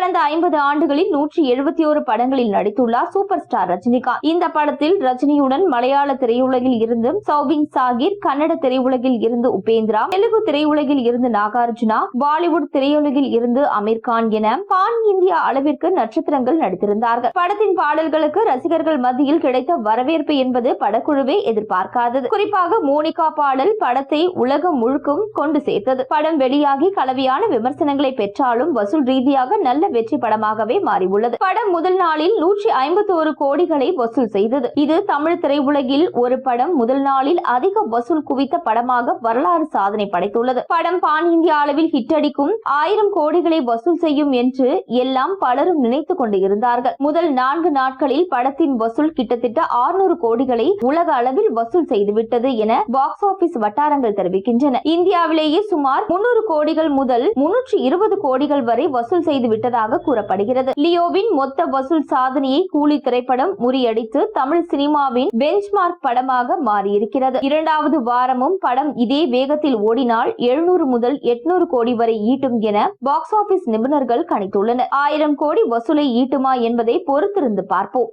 கடந்த ஐம்பது ஆண்டுகளில் நூற்றி எழுபத்தி ஒரு படங்களில் நடித்துள்ளார் சூப்பர் ஸ்டார் ரஜினிகாந்த். இந்த படத்தில் ரஜினியுடன் மலையாள திரையுலகில் இருந்து சௌபின் சாகிர் கன்னட திரையுலகில் இருந்து உபேந்திரா தெலுங்கு திரையுலகில் இருந்து நாகார்ஜுனா பாலிவுட் திரையுலகில் இருந்து அமீர்கான் என பான் இந்தியா அளவிற்கு நட்சத்திரங்கள் நடித்திருந்தார்கள். படத்தின் பாடல்களுக்கு ரசிகர்கள் மத்தியில் கிடைத்த வரவேற்பு என்பது படக்குழுவே எதிர்பார்க்காதது. குறிப்பாக மோனிகா பாடல் படத்தை உலகம் முழுக்கும் கொண்டு சேர்த்தது. படம் வெளியாகி கலவையான விமர்சனங்களை பெற்றாலும் வசூல் ரீதியாக நல்ல வெற்றி படமாகவே மாறியுள்ளது. படம் முதல் நாளில் நூற்றி ஐம்பத்தி ஒரு கோடிகளை வசூல் செய்தது. இது தமிழ் திரையுலகில் ஒரு படம் முதல் நாளில் அதிக வசூல் குவித்த படமாக வரலாறு சாதனை படைத்துள்ளது. படம் பான் இந்திய அளவில் ஹிட் அடிக்கும் ஆயிரம் கோடிகளை வசூல் செய்யும் என்று எல்லாம் பலரும் நினைத்துக் கொண்டு இருந்தார்கள். முதல் நான்கு நாட்களில் படத்தின் வசூல் கிட்டத்தட்ட 600 கோடிகளை உலக அளவில் வசூல் செய்துவிட்டது என பாக்ஸ் ஆபீஸ் வட்டாரங்கள் தெரிவிக்கின்றன. இந்தியாவிலேயே சுமார் 300 கோடிகள் முதல் முன்னூற்றி இருபது கோடிகள் வரை வசூல் செய்து விட்டதாக கூறப்படுகிறது. லியோவின் மொத்த வசூல் சாதனையை கூலி திரைப்படம் முறியடித்து தமிழ் சினிமாவின் பெஞ்ச்மார்க் படமாக மாறியிருக்கிறது. இரண்டாவது வாரமும் படம் இதே வேகத்தில் ஓடினால் எழுநூறு முதல் எட்நூறு கோடி வரை ஈட்டும் என பாக்ஸ் ஆபீஸ் நிபுணர்கள் கணித்துள்ளனர். ஆயிரம் கோடி வசூலை ஈட்டுமா என்பதை பொறுத்திருந்து பார்ப்போம்.